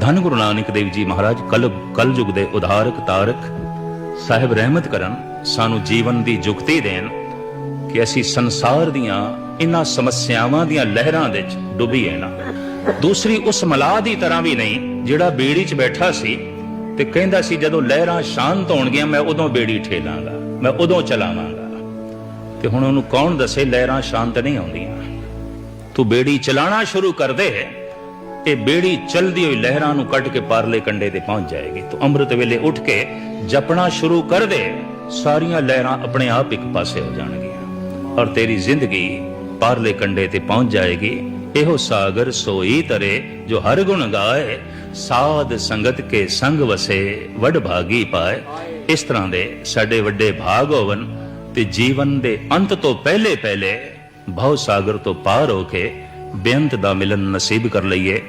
ਧੰਨ ਗੁਰੂ ਨਾਨਕ ਦੇਵ ਜੀ ਮਹਾਰਾਜ, ਕਲ ਕਲਯੁਗ ਦੇ ਉਧਾਰਕ ਤਾਰਕ ਸਾਹਿਬ ਰਹਿਮਤ ਕਰਨ, ਸਾਨੂੰ ਜੀਵਨ ਦੀ ਜੁਗਤੀ ਦੇਣ ਕਿ ਅਸੀਂ ਸੰਸਾਰ ਦੀਆਂ ਇਨ੍ਹਾਂ ਸਮੱਸਿਆਵਾਂ ਦੀਆਂ ਲਹਿਰਾਂ ਵਿੱਚ ਡੁੱਬੀਏ ਨਾ। ਦੂਸਰੀ, ਉਸ ਮਲਾਹ ਦੀ ਤਰ੍ਹਾਂ ਵੀ ਨਹੀਂ, ਜਿਹੜਾ ਬੇੜੀ 'ਚ ਬੈਠਾ ਸੀ ਤੇ ਕਹਿੰਦਾ ਸੀ, ਜਦੋਂ ਲਹਿਰਾਂ ਸ਼ਾਂਤ ਹੋਣਗੀਆਂ, ਮੈਂ ਉਦੋਂ ਬੇੜੀ ਠੇਲਾਂਗਾ, ਮੈਂ ਉਦੋਂ ਚਲਾਵਾਂਗਾ। ਤੇ ਹੁਣ ਉਹਨੂੰ ਕੌਣ ਦੱਸੇ, ਲਹਿਰਾਂ ਸ਼ਾਂਤ ਨਹੀਂ ਆਉਂਦੀਆਂ। ਤੂੰ ਬੇੜੀ ਚਲਾਣਾ ਸ਼ੁਰੂ ਕਰ ਦੇ। ਇਹ ਬੇੜੀ ਚਲਦੀ ਹੋਈ ਲਹਿਰਾਂ ਨੂੰ ਕੱਢ ਕੇ ਪਾਰਲੇ ਕੰਡੇ ਤੇ ਪਹੁੰਚ ਜਾਏਗੀ। ਤੂੰ ਅੰਮ੍ਰਿਤ ਵੇਲੇ ਉੱਠ ਕੇ ਜਪਣਾ ਸ਼ੁਰੂ ਕਰ ਦੇ, ਸਾਰੀਆਂ ਲਹਿਰਾਂ ਆਪਣੇ ਆਪ ਇੱਕ ਪਾਸੇ ਹੋ ਜਾਣਗੀਆਂ ਔਰ ਤੇਰੀ ਜ਼ਿੰਦਗੀ ਪਾਰਲੇ ਕੰਡੇ ਤੇ ਪਹੁੰਚ ਜਾਏਗੀ। ਇਹੋ ਸਾਗਰ ਸੋਈ ਤਰੇ, ਜੋ ਹਰ ਗੁਣ ਗਾਏ, ਸਾਧ ਸੰਗਤ ਕੇ ਸੰਗ ਵਸੇ, ਵਡ ਭਾਗੀ ਪਾਏ। ਇਸ ਤਰ੍ਹਾਂ ਦੇ ਸਾਡੇ ਵੱਡੇ ਭਾਗ ਹੋਵਨ ਤੇ ਜੀਵਨ ਦੇ ਅੰਤ ਤੋਂ ਪਹਿਲੇ ਪਹਿਲੇ ਭਉ ਸਾਗਰ ਤੋਂ ਪਾਰ ਹੋ ਕੇ ਬੇਅੰਤ ਦਾ ਮਿਲਨ ਨਸੀਬ ਕਰ ਲਈਏ।